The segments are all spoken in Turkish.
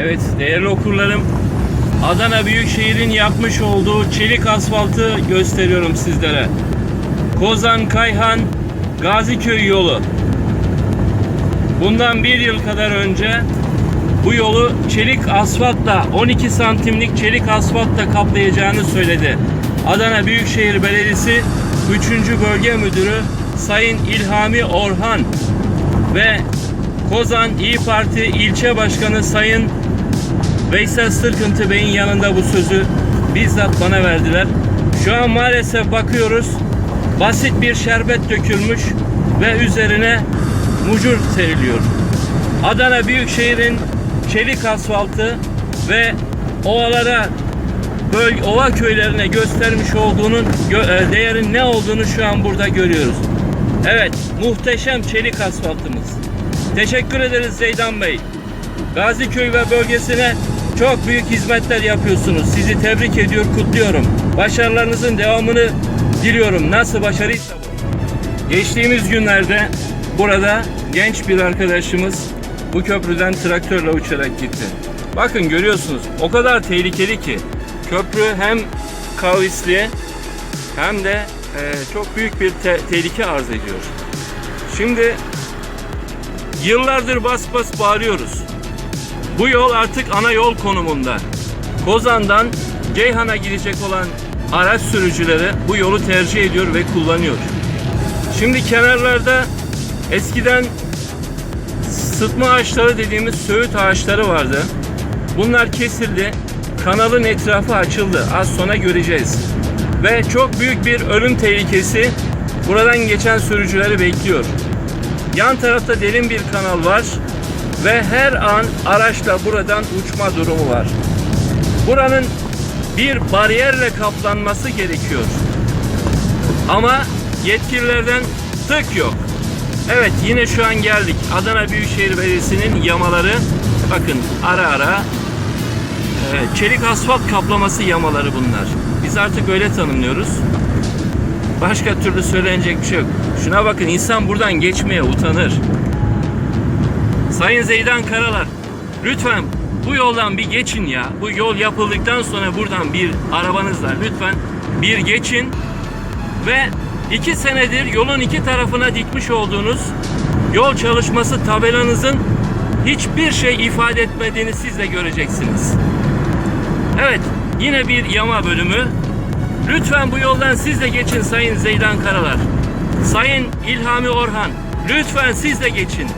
Evet değerli okurlarım Adana Büyükşehir'in yapmış olduğu çelik asfaltı gösteriyorum sizlere. Kozan Kayhan Gaziköy yolu. Bundan bir yıl kadar önce bu yolu çelik asfaltla 12 santimlik çelik asfaltla kaplayacağını söyledi. Adana Büyükşehir Belediyesi 3. Bölge Müdürü Sayın İlhami Orhan ve Kozan İyi Parti İlçe Başkanı Sayın Veysel Sırkıntı Bey'in yanında bu sözü bizzat bana verdiler. Şu an maalesef bakıyoruz basit bir şerbet dökülmüş ve üzerine mucur seriliyor. Adana Büyükşehir'in çelik asfaltı ve ovalara böl ova köylerine göstermiş olduğunun e, değerin ne olduğunu şu an burada görüyoruz. Evet, muhteşem çelik asfaltımız. Teşekkür ederiz Zeydan Bey. Gaziköy ve bölgesine çok büyük hizmetler yapıyorsunuz. Sizi tebrik ediyor, kutluyorum. Başarılarınızın devamını diliyorum. Nasıl başarıysa bu. Geçtiğimiz günlerde burada genç bir arkadaşımız bu köprüden traktörle uçarak gitti. Bakın görüyorsunuz o kadar tehlikeli ki köprü hem kavisli hem de e, çok büyük bir te- tehlike arz ediyor. Şimdi yıllardır bas bas bağırıyoruz. Bu yol artık ana yol konumunda. Kozan'dan Ceyhan'a gidecek olan araç sürücüleri bu yolu tercih ediyor ve kullanıyor. Şimdi kenarlarda eskiden sıtma ağaçları dediğimiz söğüt ağaçları vardı. Bunlar kesildi. Kanalın etrafı açıldı. Az sonra göreceğiz. Ve çok büyük bir ölüm tehlikesi buradan geçen sürücüleri bekliyor. Yan tarafta derin bir kanal var ve her an araçla buradan uçma durumu var. Buranın bir bariyerle kaplanması gerekiyor. Ama yetkililerden tık yok. Evet yine şu an geldik. Adana Büyükşehir Belediyesi'nin yamaları bakın ara ara e, çelik asfalt kaplaması yamaları bunlar. Biz artık öyle tanımlıyoruz. Başka türlü söylenecek bir şey yok. Şuna bakın insan buradan geçmeye utanır. Sayın Zeydan Karalar, lütfen bu yoldan bir geçin ya. Bu yol yapıldıktan sonra buradan bir arabanızla lütfen bir geçin ve iki senedir yolun iki tarafına dikmiş olduğunuz yol çalışması tabelanızın hiçbir şey ifade etmediğini siz de göreceksiniz. Evet, yine bir yama bölümü. Lütfen bu yoldan siz de geçin Sayın Zeydan Karalar. Sayın İlhami Orhan, lütfen siz de geçin.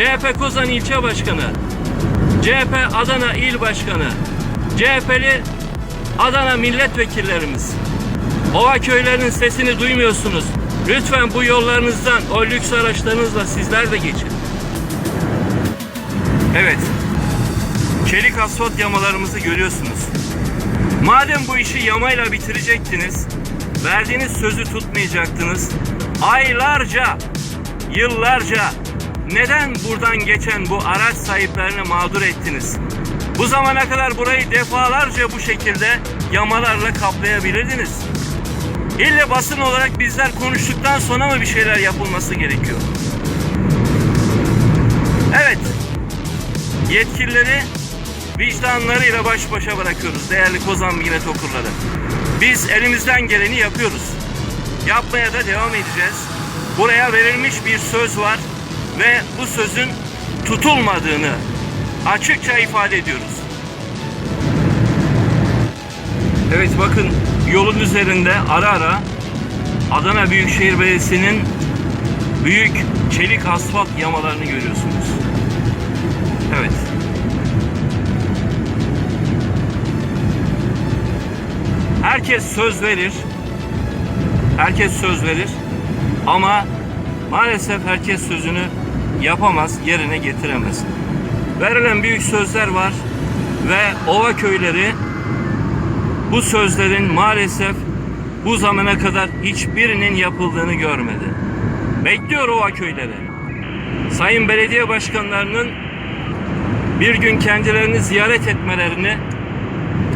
CHP Kozan İlçe Başkanı, CHP Adana İl Başkanı, CHP'li Adana milletvekillerimiz. Ova köylerinin sesini duymuyorsunuz. Lütfen bu yollarınızdan o lüks araçlarınızla sizler de geçin. Evet. Çelik asfalt yamalarımızı görüyorsunuz. Madem bu işi yamayla bitirecektiniz, verdiğiniz sözü tutmayacaktınız, aylarca, yıllarca neden buradan geçen bu araç sahiplerini mağdur ettiniz? Bu zamana kadar burayı defalarca bu şekilde yamalarla kaplayabilirdiniz. İlle basın olarak bizler konuştuktan sonra mı bir şeyler yapılması gerekiyor? Evet, yetkilileri vicdanlarıyla baş başa bırakıyoruz değerli Kozan Millet okurları. Biz elimizden geleni yapıyoruz. Yapmaya da devam edeceğiz. Buraya verilmiş bir söz var ve bu sözün tutulmadığını açıkça ifade ediyoruz. Evet bakın yolun üzerinde ara ara Adana Büyükşehir Belediyesi'nin büyük çelik asfalt yamalarını görüyorsunuz. Evet. Herkes söz verir. Herkes söz verir. Ama maalesef herkes sözünü yapamaz, yerine getiremez. Verilen büyük sözler var ve ova köyleri bu sözlerin maalesef bu zamana kadar hiçbirinin yapıldığını görmedi. Bekliyor ova köyleri. Sayın belediye başkanlarının bir gün kendilerini ziyaret etmelerini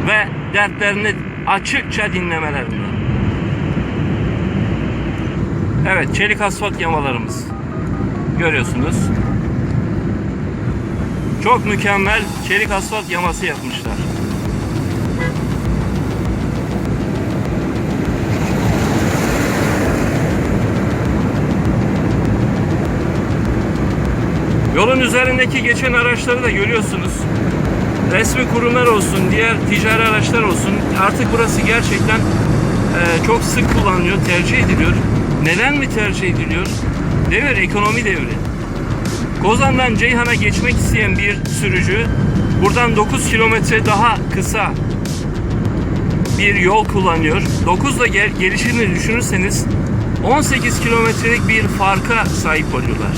ve dertlerini açıkça dinlemelerini. Evet, çelik asfalt yamalarımız. Görüyorsunuz. Çok mükemmel çelik asfalt yaması yapmışlar. Yolun üzerindeki geçen araçları da görüyorsunuz. Resmi kurumlar olsun, diğer ticari araçlar olsun. Artık burası gerçekten e, çok sık kullanılıyor, tercih ediliyor. Neden mi tercih ediliyor? Devir ekonomi devri. Kozan'dan Ceyhan'a geçmek isteyen bir sürücü buradan 9 kilometre daha kısa bir yol kullanıyor. 9 da gel gelişini düşünürseniz 18 kilometrelik bir farka sahip oluyorlar.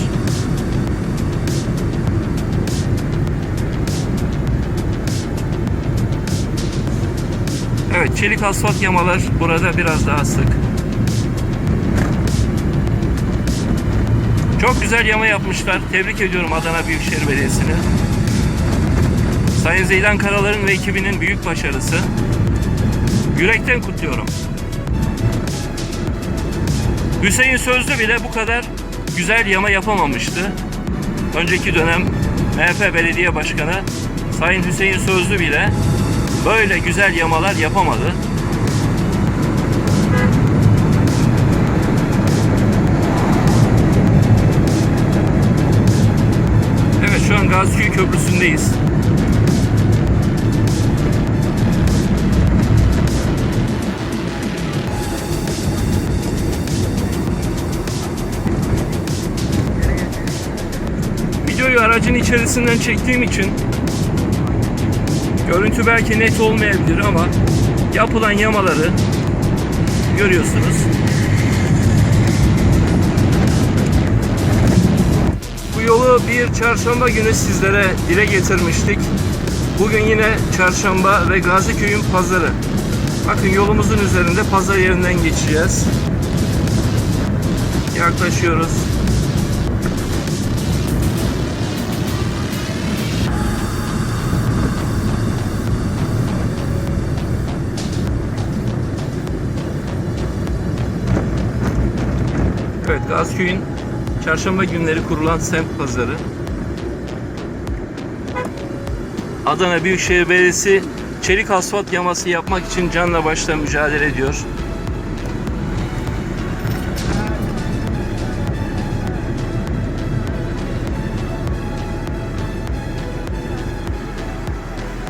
Evet, çelik asfalt yamalar burada biraz daha sık. Çok güzel yama yapmışlar. Tebrik ediyorum Adana Büyükşehir Belediyesi'ni. Sayın Zeydan Karalar'ın ve ekibinin büyük başarısı. Yürekten kutluyorum. Hüseyin Sözlü bile bu kadar güzel yama yapamamıştı. Önceki dönem MHP Belediye Başkanı Sayın Hüseyin Sözlü bile böyle güzel yamalar yapamadı. Gaziköy Köprüsü'ndeyiz. Videoyu aracın içerisinden çektiğim için görüntü belki net olmayabilir ama yapılan yamaları görüyorsunuz. Yolu bir çarşamba günü sizlere dile getirmiştik. Bugün yine çarşamba ve Gaziköy'ün pazarı. Bakın yolumuzun üzerinde pazar yerinden geçeceğiz. Yaklaşıyoruz. Evet, Gazköy'ün çarşamba günleri kurulan semt pazarı. Adana Büyükşehir Belediyesi çelik asfalt yaması yapmak için canla başla mücadele ediyor.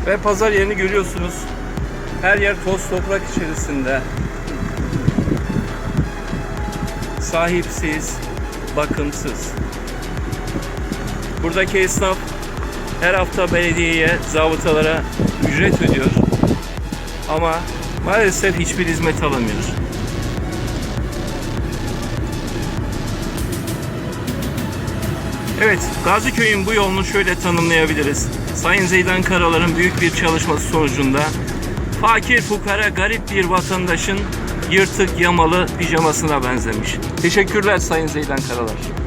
Ve pazar yerini görüyorsunuz. Her yer toz toprak içerisinde. Sahipsiz, bakımsız. Buradaki esnaf her hafta belediyeye, zabıtalara ücret ödüyor. Ama maalesef hiçbir hizmet alamıyor. Evet, Gaziköy'ün bu yolunu şöyle tanımlayabiliriz. Sayın Zeydan Karalar'ın büyük bir çalışması sonucunda fakir fukara garip bir vatandaşın yırtık yamalı pijamasına benzemiş. Teşekkürler Sayın Zeydan Karalar.